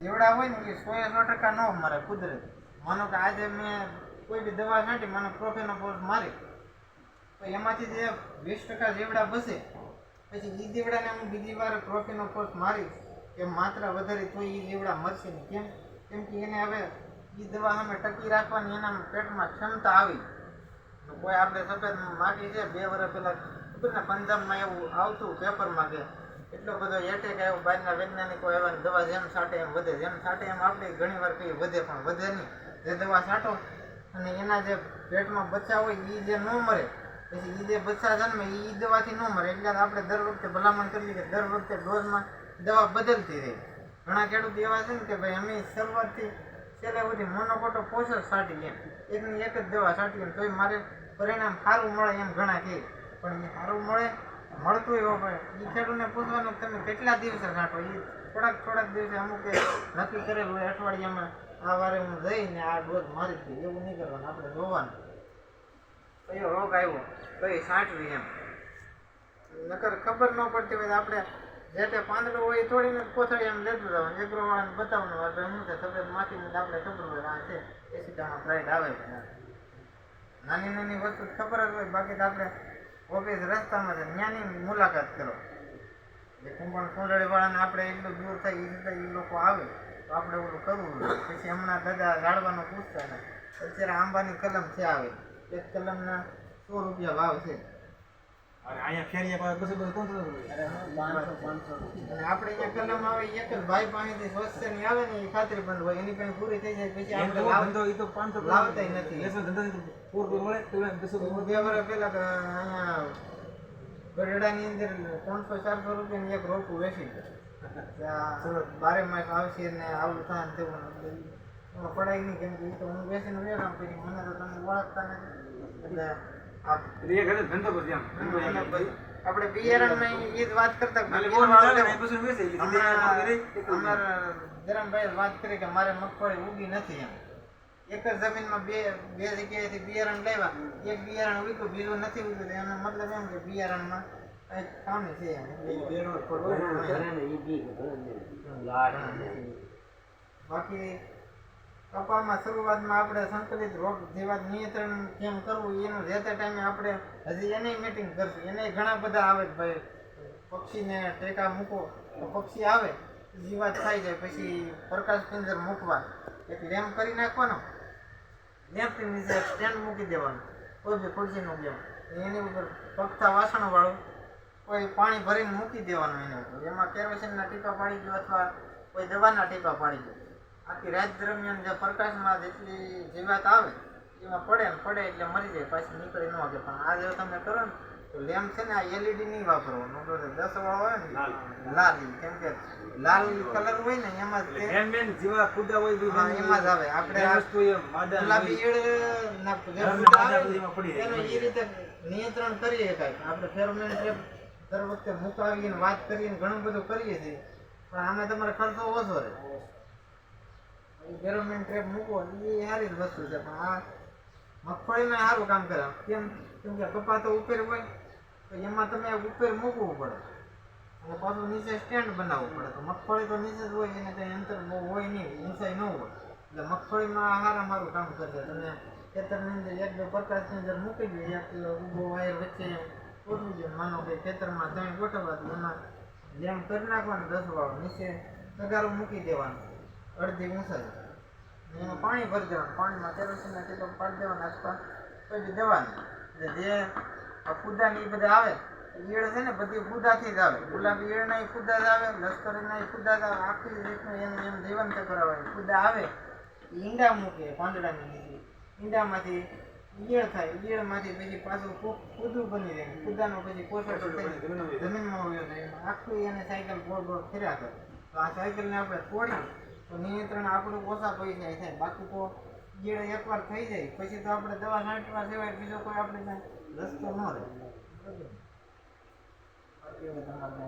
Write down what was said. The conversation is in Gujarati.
જેવડા હોય ને એ સો સો ટકા ન મરે કુદરત. માનો કે આજે મેં કોઈ બી દવા છાંટી, મને પ્રોફેનો કોર્સ મારી. તો એમાંથી જે વીસ ટકા જેવડા બસે, પછી એ જીવડાને હું બીજી વાર પ્રોફેનો કોર્સ મારી કે માત્ર વધારે તો એ જીવડા મરશે નહીં. કેમ? કેમ કે એને હવે એ દવા અમે ટકી રાખવાની એના પેટમાં ક્ષમતા આવી. કોઈ આપણે સફેદ માગી છે, બે વર્ષ પહેલાં, ખબર ને, પંજાબમાં એવું આવતું પેપરમાં કે એટલો બધો એટેક આવ્યો, બહારના વૈજ્ઞાનિકો એવા ને દવા જેમ છાંટે એમ વધે, જેમ છાંટે એમ આપણે ઘણી વાર કહીએ વધે પણ વધે નહીં. જે દવા છાંટો અને એના જે પેટમાં બચ્ચા હોય એ જે ન મરે, પછી એ જે બચ્ચા જન્મે એ દવાથી ન મરે. એટલે આપણે દર વખતે ભલામણ કરીએ કે દર વખતે ડોઝમાં દવા બદલતી રહી. ઘણા ખેડૂત એવા છે ને કે ભાઈ, અમે શરૂઆતથી છેલ્લે સુધી મોનોકોટો પોષક છાંટી એમ. એકની એક જ દવા છાંટી એમ, તોય મારે પરિણામ સારું મળે એમ ઘણા કહે. પણ એ સારું મળે મળતું એવો ભાઈ. એ ખેડૂતને પૂછવાનું તમે કેટલા દિવસે છાંટો એ થોડાક થોડાક દિવસે અમુક નક્કી કરેલું હોય અઠવાડિયામાં આ વારે હું જઈને આ ડોઝ મારી દઉં. એવું નહીં કરવાનું આપણે જોવાનું. કયો રોગ આવ્યો. કઈ સાંટવી એમ. નકર ખબર ન પડતી હોય આપણે જે તે પાંદડું હોય એ થોડીને કોથળી એમ લેતું જવાનું એગ્રો વાળાને બતાવવાનું આપણે શું છે? તબિયત માટીને આપણે ખબર હોય આ છે. એસી એસિડામાં પ્રાઇડ આવે છે. નાની નાની વસ્તુ ખબર જ હોય બાકી તો આપણે ઓફિસ રસ્તામાં છે. ત્યાંની મુલાકાત કરો. જે કુંભણ કુંડળી વાળાને આપણે એટલું દૂર થાય એ રીતે એ લોકો આવે, તો આપણે ઓલું કરવું જોઈએ પછી હમણાં દાદા ઝાડવાનું પૂછતા ને અત્યારે આંબાની કલમ છે આવે. એક કલમના સો રૂપિયા ભાવ છે. અને અહીંયા ફેરિયા પાસે બસો બસો ત્રણસો રૂપિયા. અને આપણે અહીંયા કલમ આવે એક જ ભાઈ પાસેથી સ્વચ્છની આવે ને એ ખાતરી પણ હોય. એની પાસે પૂરી થઈ જાય પછી આપણે તો લાવ ધંધો ઈ તો 500 લાવતાય નથી. ધંધો રૂપિયા મળે તો બસો બે વર્ષ પહેલા તો અહીંયા ગઢડાની અંદર ત્રણસો ચારસો રૂપિયાની એક રોપું વેચી ગયો. બારે માસ આવશે ને આવું થાય ને તેવું ને પડાય નહીં કેમ કે ઈ તો હું બેસીને વેરામ પછી મને તો તમે ઓળખતા નથી. એટલે આ એટલે એક હાથે ધંધો કરશે એમ. ધંધો એમ. અને પછી આપણે બિયારણમાં ઈ જ વાત કરતા કે ખાલી બિયારણ બોલ ચાલે લેવું. ને, એ બસો વેચે. એટલે સીધી હમણાં આ કરી, એક જ અમારા ધરમભાઈએ વાત કરી કે મારે મગફળી ઉગી નથી એમ એક જ જમીનમાં બે બે જગ્યાએથી બિયારણ લાવ્યા એક બિયારણ ઉગ્યું બીજું નથી ઉગ્યું એનો મતલબ એમ કે બિયારણમાં કંઈક ખામી છે એમ બાકી કપામાં શરૂઆતમાં આપણે સંકલિત રોગ જેવા નિયંત્રણ કેમ કરવું, એનું જે તે ટાઈમે આપણે હજી એને મીટિંગ કરશું. એને ઘણા બધા આવે ભાઈ. પક્ષીને ટેકા મૂકો, તો પક્ષી આવે જીવાત થાય જાય. પછી પ્રકાશ પિંજર મૂકવા. એક લેમ્પ કરી નાખવાનો. લેમ્પની નીચે સ્ટેન્ડ મૂકી દેવાનું. કોઈ બી ખુરશીનું ગેમ એની ઉપર પગતા વાસણવાળું કોઈ પાણી ભરીને મૂકી દેવાનું એની ઉપર. એમાં કેરોસીનના ટીપા પાડી દો અથવા કોઈ દવાના ટીપા પાડી દો. આખી રાત દરમિયાન જે પ્રકાશમાં જેટલી જીવાત આવે એમાં પડે ને પડે એટલે મરી જાય પાછી નીકળી ન શકે. પણ આ જો તમે કરો ને તો લેમ્પ છે ને આ એલઈડી નહીં વાપરવાનો દસ વાળો હોય ને લાલ. કેમ કે લાલ કલર હોય ને એમાં જ જીવા ખુદા હોય એમાં જ આવે. આપણે આ વસ્તુ ગુલાબી ઈડ ઈયળ ના જે ગરમ ફૂટ માદા આવે ને, એમાં પડી જાય. એનું એ રીતે નિયંત્રણ કરીએ કાંઈક આપણે ફેરોમેન ટ્રેપ દર વખતે મુકાવીને વાત કરીને ઘણું બધું કરીએ છીએ પણ આમાં તમારે ખર્ચો ઓછો રહે. ફેરોમેન ટ્રેપ મૂકો એ સારી વસ્તુ છે. પણ આ મગફળીમાં સારું કામ કરે. કેમ? કેમ કે કપા તો ઉપેર હોય, તો એમાં તમે ઉપેર મૂકવું પડે. અને પાછું નીચે સ્ટેન્ડ બનાવવું પડે. તો મગફળી તો નીચે જ હોય, એને કંઈ અંતર બહુ હોય નહીં, ઊંચાઈ ન હોય. એટલે મગફળીમાં સારા સારું કામ કરશે તમે ખેતરની અંદર એક બે પ્રકાશની અંદર મૂકી દે, એક ઊભો વાયર વચ્ચે ગોઠવી દો. માનો કે ખેતરમાં ત્રણ ગોઠવવા તો એમાં જેમ કરી નાખવાનું દસ વાળો નીચે તગારું મૂકી દેવાનું. અડધી ઊંચાઈ. એમાં પાણી ભરી દેવાનું. પાણીમાં કેરોસીનના કેટલો પાડી દેવાના આસપાસ. પછી દેવાનું. એટલે જે આ ફૂદા ને એ બધા આવે ઈયળ છે ને બધી ફૂદાથી જ આવે. ગુલાબી ઈયળના ય ફૂદા જ આવે લશ્કરીના ય ફૂદા જ આવે. આખી રીતનું એનું એમ જીવન ચક્ર આવે ફૂદા આવે ઈંડા મૂકે પાંદડાની નીચે. ઈંડામાંથી ઈયળ થાય. ઈયળમાંથી પછી પાછું ફૂદું બની જાય ફૂદાનો પછી પોષણ જમીનમાં એમાં આખું એને સાયકલ ગોળ ગોળ ફેર્યા કરે તો આ સાયકલને આપણે તોડી તો નિયંત્રણ આપણું ઓછા પૈસા થાય. બાકી તો ઈયળ એકવાર થઈ જાય, પછી તો આપણે દવા નાટવા સિવાય બીજો કોઈ આપણે રસ્તો ન રહે.